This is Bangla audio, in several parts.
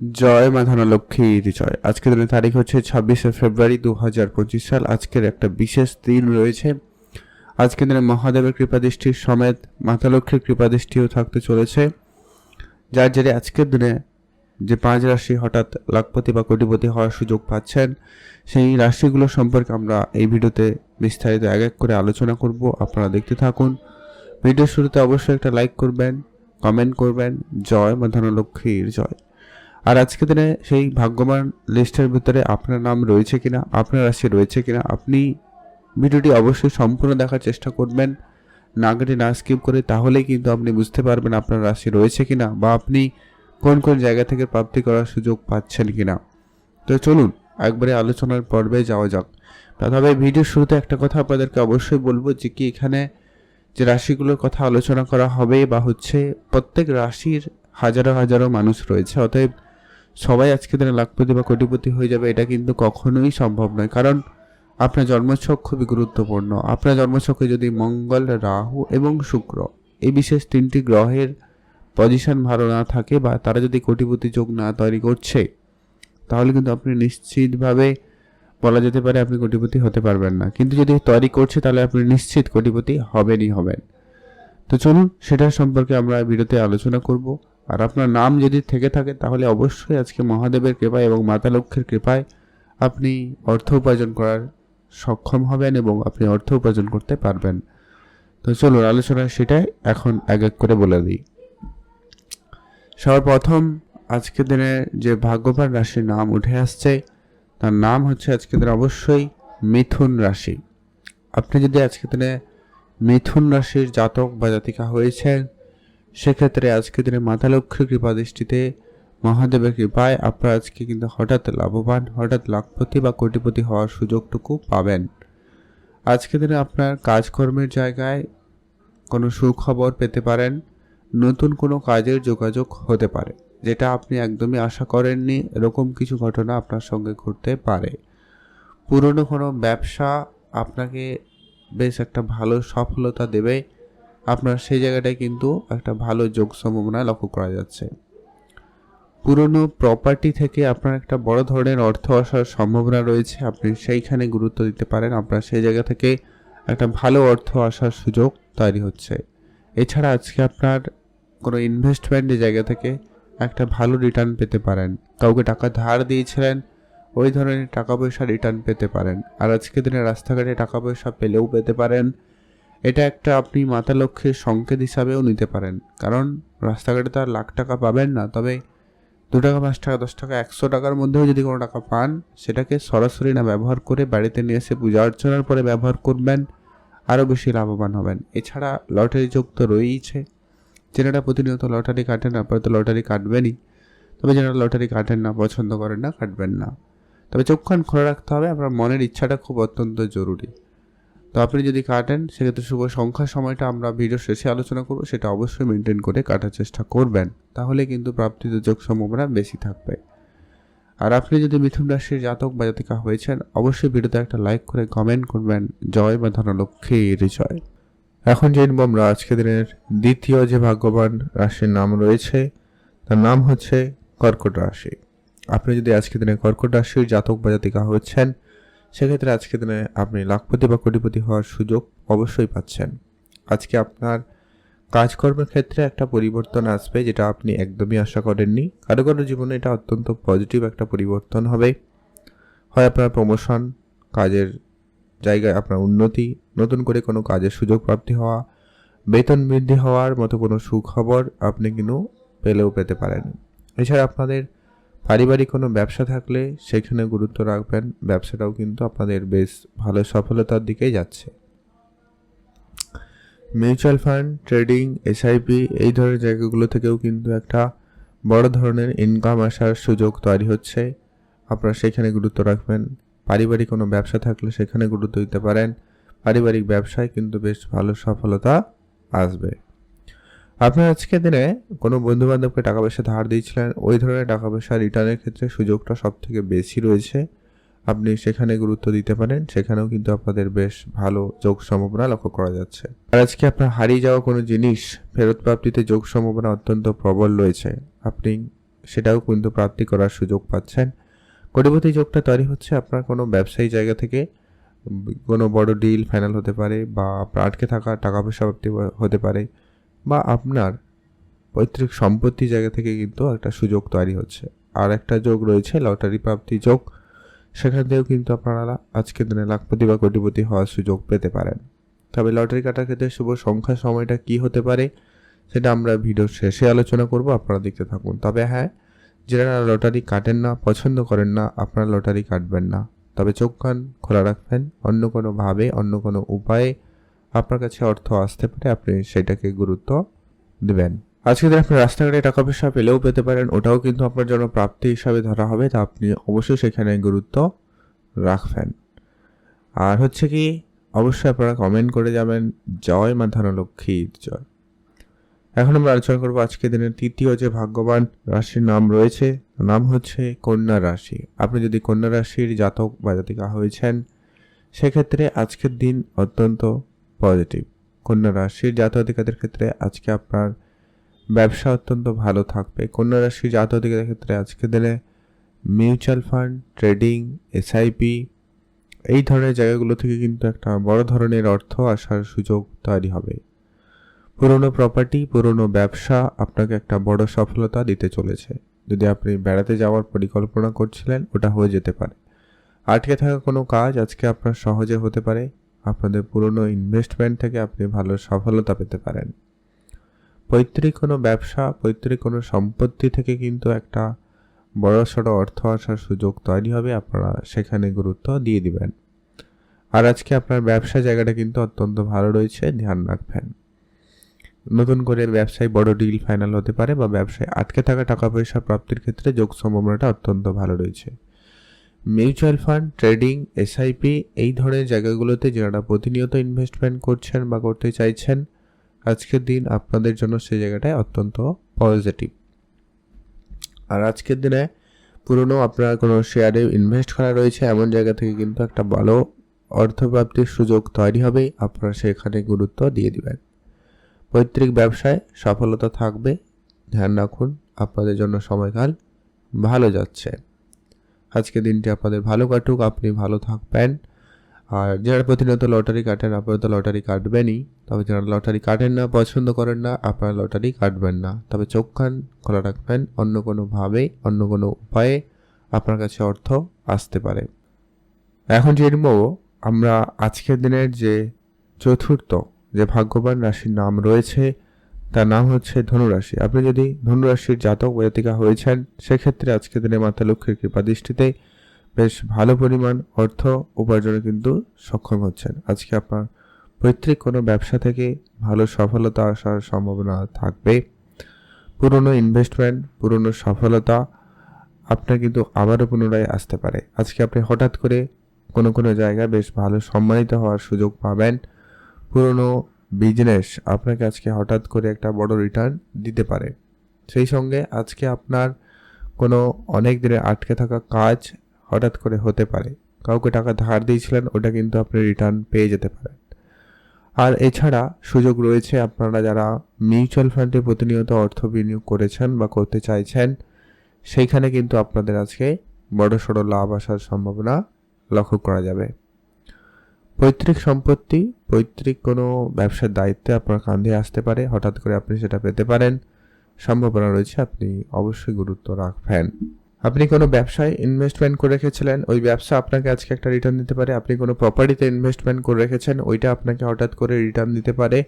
জয় মা ধনলক্ষ্মীর জয়। আজকের দিনের তারিখ হচ্ছে ছাব্বিশে ফেব্রুয়ারি দু হাজার পঁচিশ সাল। আজকের একটা বিশেষ দিন রয়েছে। আজকের দিনে মহাদেবের কৃপাদৃষ্টির সমেত মাতা লক্ষ্মীর কৃপাদৃষ্টিও থাকতে চলেছে। যার জেরে আজকের দিনে যে পাঁচ রাশি হঠাৎ লাখপতি বা কোটিপতি হওয়ার সুযোগ পাচ্ছেন, সেই রাশিগুলো সম্পর্কে আমরা এই ভিডিওতে বিস্তারিত এক এক করে আলোচনা করব। আপনারা দেখতে থাকুন। ভিডিওর শুরুতে অবশ্যই একটা লাইক করবেন, কমেন্ট করবেন। জয় মা ধনলক্ষ্মীর জয়। আর আজকে দিনে সেই ভাগ্যবান লিস্টের ভিতরে আপনার নাম রয়েছে কিনা, আপনার রাশি রয়েছে কিনা, আপনি ভিডিওটি অবশ্যই সম্পূর্ণ দেখার চেষ্টা করবেন। না কেটে না স্কিপ করে তাহলেই কিন্তু আপনি বুঝতে পারবেন আপনার রাশি রয়েছে কিনা বা আপনি কোন কোন জায়গা থেকে প্রাপ্তি করার সুযোগ পাচ্ছেন কিনা। তো চলুন, একবারে আলোচনার পর্বে যাওয়া যাক। তবে ভিডিওর শুরুতে একটা কথা আপনাদেরকে অবশ্যই বলব যে কি এখানে যে রাশিগুলোর কথা আলোচনা করা হবে বা হচ্ছে প্রত্যেক রাশির হাজারো হাজারো মানুষ রয়েছে, অতএব সবাই আজকে দিনে লাখপতি বা কোটিপতি হয়ে যাবে, এটা কিন্তু কখনোই সম্ভব নয়। কারণ আপনার জন্মছক খুবই গুরুত্বপূর্ণ। আপনার জন্মছকে যদি মঙ্গল, রাহু এবং শুক্র এই বিশেষ তিনটি গ্রহের পজিশন ভালো না থাকে বা তারা যদি কোটিপতি যোগ না তৈরি করছে, তাহলে কিন্তু আপনি নিশ্চিতভাবে বলা যেতে পারে আপনি কোটিপতি হতে পারবেন না। কিন্তু যদি তৈরি করছে, তাহলে আপনি নিশ্চিত কোটিপতি হবেনই হবেন। তো চলুন, সেটার সম্পর্কে আমরা ভিডিওতে আলোচনা করব। আর আপনার নাম যদি থেকে থাকে, তাহলে অবশ্যই আজকে মহাদেবের কৃপায় এবং মাতা লক্ষ্মীর কৃপায় আপনি অর্থ উপার্জন করার সক্ষম হবেন এবং আপনি অর্থ উপার্জন করতে পারবেন। তো চলুন, আলোচনা সেটাই এখন এক এক করে বলে দিই। সর্বপ্রথম আজকের দিনে যে ভাগ্যবান রাশির নাম উঠে আসছে, তার নাম হচ্ছে আজকে দিনে অবশ্যই মিথুন রাশি। আপনি যদি আজকের দিনে মিথুন রাশির জাতক বা জাতিকা হয়েছেন সেক্ষেত্রে আজকের দিনে মাতা লক্ষ্মীর কৃপা দৃষ্টিতে মহাদেবের কৃপায় আপনারা আজকে কিন্তু হঠাৎ লাভবান, হঠাৎ লাখপতি বা কোটিপতি হওয়ার সুযোগটুকু পাবেন। আজকের দিনে আপনার কাজকর্মের জায়গায় কোনো সুখবর পেতে পারেন, নতুন কোনো কাজের যোগাযোগ হতে পারে, যেটা আপনি একদমই আশা করেননি, এরকম কিছু ঘটনা আপনার সঙ্গে ঘটতে পারে। পুরনো কোনো ব্যবসা আপনাকে বেশ একটা ভালো সফলতা দেবে আপনার সেই জায়গাটায় কিন্তু একটা ভালো যোগ সম্ভাবনা লক্ষ্য করা যাচ্ছে। পুরনো প্রপার্টি থেকে আপনার একটা বড় ধরনের অর্থ আসার সম্ভাবনা রয়েছে, আপনি সেইখানে গুরুত্ব দিতে পারেন। আপনার সেই জায়গা থেকে একটা ভালো অর্থ আসার সুযোগ তৈরি হচ্ছে। এছাড়া আজকে আপনার কোনো ইনভেস্টমেন্টের জায়গা থেকে একটা ভালো রিটার্ন পেতে পারেন। কাউকে টাকা ধার দিয়েছিলেন, ওই ধরনের টাকা পয়সা রিটার্ন পেতে পারেন। আর আজকের দিনে রাস্তাঘাটে টাকা পয়সা পেলেও পেতে পারেন। এটা একটা আপনি মাতা লক্ষ্যের সংকেত হিসাবেও নিতে পারেন। কারণ রাস্তাঘাটে তো আর লাখ টাকা পাবেন না। তবে দু টাকা, পাঁচ টাকা, দশ টাকা, একশো টাকার মধ্যেও যদি কোনো টাকা পান, সেটাকে সরাসরি না ব্যবহার করে বাড়িতে নিয়ে এসে পূজা অর্চনার পরে ব্যবহার করবেন, আরও বেশি লাভবান হবেন। এছাড়া লটারি যোগ তো রয়েইছে। যেনারা প্রতিনিয়ত লটারি কাটেন তো লটারি কাটবেনই। তবে যারা লটারি কাটেন না, পছন্দ করেন না, কাটবেন না। তবে চোখ খোলা রাখতে হবে। আপনার মনের ইচ্ছাটা খুব অত্যন্ত জরুরি। তো আপনি যদি কাটেন, সেক্ষেত্রে শুভ সংখ্যার সময়টা আমরা ভিডিও শেষে আলোচনা করব, সেটা অবশ্যই মেনটেন করে কাটার চেষ্টা করবেন। তাহলে কিন্তু প্রাপ্তিত যোগ সম্ভাবনা বেশি থাকবে। আর আপনি যদি মিথুন রাশির জাতক বা জাতিকা হয়েছেন, অবশ্যই ভিডিওতে একটা লাইক করে কমেন্ট করবেন, জয় বা ধনলক্ষ্মীর জয়। এখন জেনব আমরা আজকের দিনের দ্বিতীয় যে ভাগ্যবান রাশির নাম রয়েছে, তার নাম হচ্ছে কর্কট রাশি। আপনি যদি আজকের দিনে কর্কট রাশির জাতক বা জাতিকা হচ্ছেন সেক্ষেত্রে আজকে দিনে আপনি লাখপতি বা কোটিপতি হওয়ার সুযোগ অবশ্যই পাচ্ছেন। আজকে আপনার কাজকর্মের ক্ষেত্রে একটা পরিবর্তন আসবে যেটা আপনি একদমই আশা করেননি। কারও কারও জীবনে এটা অত্যন্ত পজিটিভ একটা পরিবর্তন হবে। হয় আপনার প্রমোশন কাজের জায়গায় আপনার উন্নতি, নতুন করে কোনো কাজের সুযোগ প্রাপ্তি হওয়া, বেতন বৃদ্ধি হওয়ার মতো কোনো সুখবর আপনি কিন্তু পেলেও পেতে পারেন। এছাড়া আপনাদের পারিবারিক কোনো ব্যবসা থাকলে সেখানে গুরুত্ব রাখবেন। ব্যবসাটাও কিন্তু আপনাদের বেশ ভালো সফলতার দিকেই যাচ্ছে। মিউচুয়াল ফান্ড, ট্রেডিং, এসআইপি এই ধরনের জায়গাগুলো থেকেও কিন্তু একটা বড় ধরনের ইনকাম আসার সুযোগ তৈরি হচ্ছে। আপনারা সেখানে গুরুত্ব রাখবেন। পারিবারিক কোনো ব্যবসা থাকলে সেখানে গুরুত্ব দিতে পারেন। পারিবারিক ব্যবসায় কিন্তু বেশ ভালো সফলতা আসবে। আপনার আজকে দিনে কোনো বন্ধু বান্ধবকে টাকা পয়সা ধার দিয়েছিলেন? ওই ধরনের টাকা পয়সা রিটার্নের ক্ষেত্রে সুযোগটা সব থেকে বেশি রয়েছে। আপনি সেখানে গুরুত্ব দিতে পারেন, সেখানেও কিন্তু আপনাদের বেশ ভালো যোগ সম্ভাবনা লক্ষ্য করা যাচ্ছে। আর আজকে আপনার হারিয়ে যাওয়া কোনো জিনিস, ফেরত প্রাপ্তিতে যোগ সম্ভাবনা অত্যন্ত প্রবল রয়েছে। আপনি সেটাও কিন্তু প্রাপ্তি করার সুযোগ পাচ্ছেন। কোটিপতি যোগটা তৈরি হচ্ছে আপনার কোনো ব্যবসায়ী জায়গা থেকে। কোনো বড় ডিল ফাইনাল হতে পারে বা আটকে থাকা টাকা পয়সা প্রাপ্তি হতে পারে। বা আপনার পৈতৃক সম্পত্তি জায়গা থেকে কিন্তু একটা সুযোগ তৈরি হচ্ছে। আর একটা যোগ রয়েছে, লটারি প্রাপ্তি যোগ। সেখান থেকেও কিন্তু আপনারা আজকের দিনে লাখপতি বা কোটিপতি হওয়ার সুযোগ পেতে পারেন। তবে লটারি কাটার ক্ষেত্রে শুভ সংখ্যা সময়টা কি হতে পারে, সেটা আমরা ভিডিও শেষে আলোচনা করব, আপনারা দেখতে থাকুন। তবে হ্যাঁ যারা লটারি কাটেন না, পছন্দ করেন না, আপনারা লটারি কাটবেন না। তবে চোখ কান খোলা রাখবেন, অন্য কোনোভাবে অন্য কোনো উপায়ে আপনার কাছে অর্থ আসতে পারে, আপনি সেটাকে গুরুত্ব দেবেন। আজকে দিন আপনি রাস্তাঘাটে টাকা পয়সা পেলেও পেতে পারেন, ওটাও কিন্তু আপনার জন্য প্রাপ্তি হিসাবে ধরা হবে, তা আপনি অবশ্যই সেখানে গুরুত্ব রাখবেন। আর হচ্ছে কি, অবশ্যই আপনারা কমেন্ট করে যাবেন, জয় মা ধনলক্ষ্মীর জয়। এখন আমরা আলোচনা করব আজকের দিনের তৃতীয় যে ভাগ্যবান রাশির নাম রয়েছে নাম হচ্ছে কন্যা রাশি। আপনি যদি কন্যা রাশির জাতক বা জাতিকা হয়েছেন, সেক্ষেত্রে আজকের দিন অত্যন্ত পজিটিভ। কন্যা রাশির জাতকাদের ক্ষেত্রে আজকে আপনার ব্যবসা অত্যন্ত ভালো থাকবে। কন্যা রাশির জাতকাদের ক্ষেত্রে আজকে দিনে মিউচুয়াল ফান্ড, ট্রেডিং, এসআইপি এই ধরনের জায়গাগুলো থেকে কিন্তু একটা বড় ধরনের অর্থ আসার সুযোগ তৈরি হবে। পুরনো প্রপার্টি পুরনো ব্যবসা আপনাকে একটা বড় সফলতা দিতে চলেছে। যদি আপনি বেড়াতে যাওয়ার পরিকল্পনা করছিলেন, ওটা হয়ে যেতে পারে। আটকে থাকা কোনো কাজ আজকে আপনার সহজে হতে পারে। আপনাদের পুরনো ইনভেস্টমেন্ট থেকে আপনি ভালো সফলতা পেতে পারেন। পৈতৃক কোনো ব্যবসা, পৈতৃক কোনো সম্পত্তি থেকে কিন্তু একটা বড় সড়ো অর্থ আসার সুযোগ তৈরি হবে, আপনারা সেখানে গুরুত্ব দিয়ে দিবেন। আর আজকে আপনার ব্যবসা জায়গাটা কিন্তু অত্যন্ত ভালো রয়েছে, ধ্যান রাখবেন। নতুন করে ব্যবসায় বড় ডিল ফাইনাল হতে পারে বা ব্যবসায় আটকে থাকা টাকা পয়সা প্রাপ্তির ক্ষেত্রে যোগ সম্ভাবনাটা অত্যন্ত ভালো রয়েছে। মিউচুয়াল ফান্ড, ট্রেডিং এসআইপি এই ধরনের জায়গাগুলোতে যারা প্রতিনিয়ত ইনভেস্টমেন্ট করছেন বা করতে চাইছেন, আজকের দিন আপনাদের জন্য সেই জায়গাটায় অত্যন্ত পজিটিভ আর আজকের দিনে পুরনো আপনার কোনো শেয়ারে ইনভেস্ট করা রয়েছে, এমন জায়গা থেকে কিন্তু একটা ভালো অর্থপ্রাপ্তির সুযোগ তৈরি হবে, আপনারা সেখানে গুরুত্ব দিয়ে দিবেন। পৈতৃক ব্যবসায় সফলতা থাকবে, ধ্যান রাখুন, আপনাদের জন্য সময়কাল ভালো যাচ্ছে। আজকে দিনটি আপনাদের ভালো কাটুক, আপনি ভালো থাকবেন। আর যারা প্রতিনিয়ত লটারি কাটেন, আপনারা তো লটারি কাটবেনই। তবে যারা লটারি কাটেন না, পছন্দ করেন না, আপনারা লটারি কাটবেন না। তবে চোখ কান খোলা রাখবেন, অন্য কোনোভাবে অন্য কোনো উপায়ে আপনার কাছে অর্থ আসতে পারে। এখন জেনব আমরা আজকের দিনের যে চতুর্থ, যে ভাগ্যবান রাশির নাম রয়েছে তার নাম হচ্ছে ধনুরাশি। আপনি যদি ধনুরাশির জাতক বা জাতিকা হয়েছেন সেক্ষেত্রে আজকের দিনে মাতা লক্ষ্মীর কৃপা দৃষ্টিতে বেশ ভালো পরিমাণ অর্থ উপার্জনে কিন্তু সক্ষম হচ্ছেন। আজকে আপনার পৈতৃক কোনো ব্যবসা থেকে ভালো সফলতা আসার সম্ভাবনা থাকবে। পুরনো ইনভেস্টমেন্ট পুরনো সফলতা আপনার কিন্তু আবারও পুনরায় আসতে পারে। আজকে আপনি হঠাৎ করে কোনো কোনো জায়গায় বেশ ভালো সম্মানিত হওয়ার সুযোগ পাবেন। পুরনো বিজনেস আপনাকে আজকে হঠাৎ করে একটা বড় রিটার্ন দিতে পারে। সেই সঙ্গে আজকে আপনার কোনো অনেক দিনে আটকে থাকা কাজ হঠাৎ করে হতে পারে। কাউকে টাকা ধার দিয়েছিলেন, ওটা কিন্তু আপনি রিটার্ন পেয়ে যেতে পারেন। আর এছাড়া সুযোগ রয়েছে আপনারা যারা মিউচুয়াল ফান্ডে প্রতিনিয়ত অর্থ বিনিয়োগ করেছেন বা করতে চাইছেন, সেইখানে কিন্তু আপনাদের আজকে বড় সড়ো লাভ আসার সম্ভাবনা লক্ষ্য করা যাবে। পৈতৃক সম্পত্তি পৈতৃক কোনো ব্যবসার দায়িত্বে আপনার কাঁধে আসতে পারে, হঠাৎ করে আপনি সেটা পেতে পারেন। সম্ভাবনা রয়েছে আপনি অবশ্যই গুরুত্ব রাখবেন। আপনি কোনো ব্যবসায় ইনভেস্টমেন্ট করে রেখেছিলেন, ওই ব্যবসা আপনাকে আজকে একটা রিটার্ন দিতে পারে। আপনি কোনো প্রপার্টিতে ইনভেস্টমেন্ট করে রেখেছেন, ওইটা আপনাকে হঠাৎ করে রিটার্ন দিতে পারে।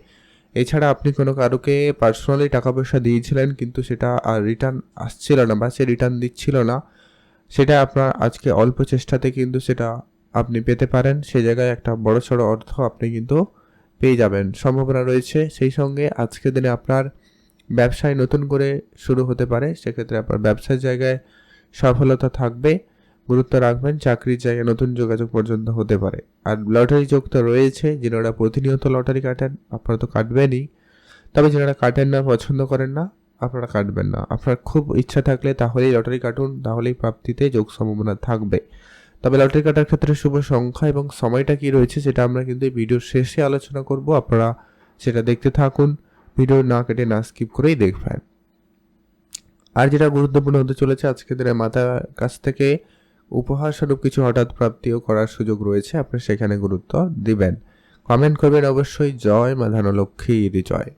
এছাড়া আপনি কোনো কারোকে পার্সোনালি টাকা পয়সা দিয়েছিলেন, কিন্তু সেটা আর রিটার্ন আসছিল না বা সে রিটার্ন দিচ্ছিল না, সেটা আপনার আজকে অল্প চেষ্টাতে কিন্তু সেটা আপনি পেতে পারেন। সেই জায়গায় একটা বড় সড়ো অর্থ আপনি কিন্তু পেয়ে যাবেন। সম্ভাবনা রয়েছে। সেই সঙ্গে আজকের দিনে আপনার ব্যবসায় নতুন করে শুরু হতে পারে। সেক্ষেত্রে আপনার ব্যবসার জায়গায় সফলতা থাকবে। গুরুত্ব রাখবেন। চাকরির জায়গায় নতুন যোগাযোগ পর্যন্ত হতে পারে। আর লটারি যোগ তো রয়েছে। যারা প্রতিনিয়ত লটারি কাটেন, আপনারা তো কাটবেনই। তবে যারা কাটেন না, পছন্দ করেন না, আপনারা কাটবেন না। আপনার খুব ইচ্ছা থাকলে তাহলেই লটারি কাটুন, তাহলেই প্রাপ্তিতে যোগ সম্ভাবনা থাকবে। তবে লটারি কাটার ক্ষেত্রে শুভ সংখ্যা এবং সময়টা কি রয়েছে সেটা আমরা কিন্তু ভিডিওর শেষে আলোচনা করব। আপনারা সেটা দেখতে থাকুন। ভিডিও না কেটে না স্কিপ করেই দেখবেন। আর যেটা গুরুত্বপূর্ণ হতে চলেছে আজকে দিনে মাতার কাছ থেকে উপহার স্বরূপ কিছু হঠাৎ প্রাপ্তিও করার সুযোগ রয়েছে। আপনি সেখানে গুরুত্ব দিবেন। কমেন্ট করবেন অবশ্যই, জয় মা লক্ষ্মীর জয়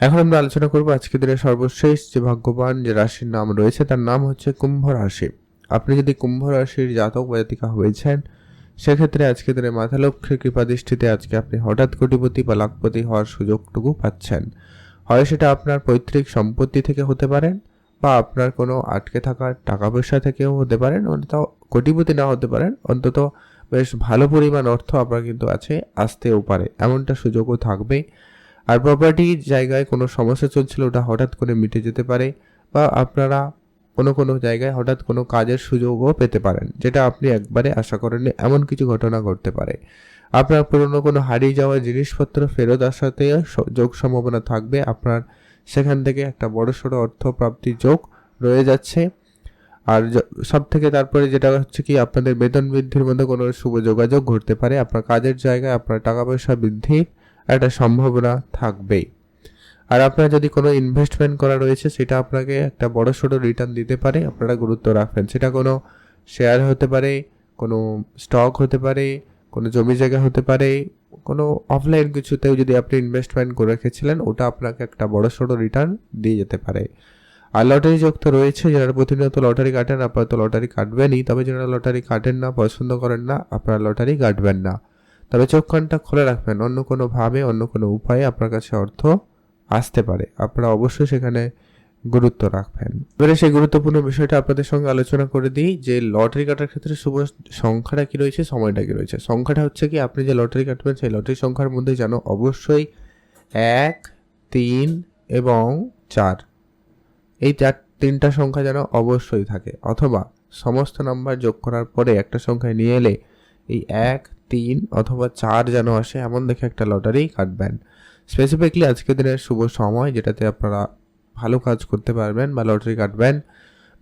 এখন আমরা আলোচনা করব আজকে দিনের সর্বশেষ যে ভাগ্যবান যে রাশির নাম রয়েছে, তার নাম হচ্ছে কুম্ভ রাশি। আপনি যদি কুম্ভ রাশির জাতক বা জাতিকা হয়েছেন, সেক্ষেত্রে আজকে দিনে কৃপা দৃষ্টিতে আজকে আপনি হঠাৎ কোটিপতি বা লাখপতি হওয়ার সুযোগটুকু পাচ্ছেন। হয় সেটা আপনার পৈতৃক সম্পত্তি থেকে হতে পারেন বা আপনার কোনো আটকে থাকা টাকা পয়সা থেকেও হতে পারেন অন্তত কোটিপতি না হতে পারেন, অন্তত বেশ ভালো পরিমাণ অর্থ আপনার কিন্তু আছে, আসতেও পারে। এমনটা সুযোগও থাকবে। আর প্রপার্টি জায়গায় কোনো সমস্যা চলছিল, ওটা হঠাৎ করে মিটে যেতে পারে বা আপনারা কোনো কোনো জায়গায় হঠাৎ কোনো কাজের সুযোগও পেতে পারেন, যেটা আপনি একবারে আশা করেননি এমন কিছু ঘটনা ঘটতে পারে। আপনার পুরনো কোনো হারিয়ে যাওয়া জিনিসপত্র ফেরত আসাতে যোগ সম্ভাবনা থাকবে। আপনার সেখান থেকে একটা বড় সড়ো অর্থ প্রাপ্তির যোগ রয়ে যাচ্ছে। আর সব থেকে তারপরে যেটা হচ্ছে কি, আপনাদের বেতন বৃদ্ধির মধ্যে কোনো শুভ যোগাযোগ ঘটতে পারে। আপনার কাজের জায়গায় আপনার টাকা পয়সা বৃদ্ধির একটা সম্ভাবনা থাকবেই। আর আপনার যদি কোনো ইনভেস্টমেন্ট করা রয়েছে, সেটা আপনাকে একটা বড় সড়ো রিটার্ন দিতে পারে, আপনারা গুরুত্ব রাখবেন। সেটা কোনো শেয়ার হতে পারে, কোনো স্টক হতে পারে, কোনো জমি জায়গা হতে পারে, কোনো অফলাইন কিছুতেও যদি আপনি ইনভেস্টমেন্ট করে রেখেছিলেন, ওটা আপনাকে একটা বড় সড়ো রিটার্ন দিয়ে যেতে পারে। আর লটারি যোগ তো রয়েছে, যারা প্রতিনিয়ত লটারি কাটেন, আপনারা তো লটারি কাটবেনই। তবে যারা লটারি কাটেন না, পছন্দ করেন না, আপনারা লটারি কাটবেন না। তবে চোখ কানটা খোলা রাখবেন, অন্য কোনোভাবে অন্য কোনো উপায়ে আপনার কাছে অর্থ আসতে পারে। আপনারা অবশ্যই সেখানে গুরুত্ব রাখবেন। এবারে সেই গুরুত্বপূর্ণ বিষয়টা আপনাদের সঙ্গে আলোচনা করে দিই যে লটারি কাটার ক্ষেত্রে শুভ সংখ্যাটা কি রয়েছে, সময়টা কি রয়েছে। সংখ্যাটা হচ্ছে কি, আপনি যে লটারি কাটবেন সেই লটারি সংখ্যার মধ্যে যেন অবশ্যই এক, তিন এবং চার। এই চার, তিনটা সংখ্যা যেন অবশ্যই থাকে। অথবা সমস্ত নাম্বার যোগ করার পরে একটা সংখ্যায় নিয়ে এলে এই এক, তিন অথবা চার যেন আসে, এমন দেখে একটা লটারি কাটবেন। স্পেসিফিকলি আজকের দিনের শুভ সময়, যেটাতে আপনারা ভালো কাজ করতে পারবেন বা লটারি কাটবেন,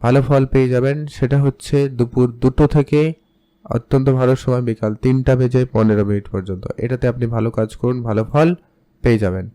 ভালো ফল পেয়ে যাবেন, সেটা হচ্ছে দুপুর দুটো থেকে অত্যন্ত ভালো সময়, বিকাল তিনটা বেজে পনেরো মিনিট পর্যন্ত। এটাতে আপনি ভালো কাজ করুন, ভালো ফল পেয়ে যাবেন।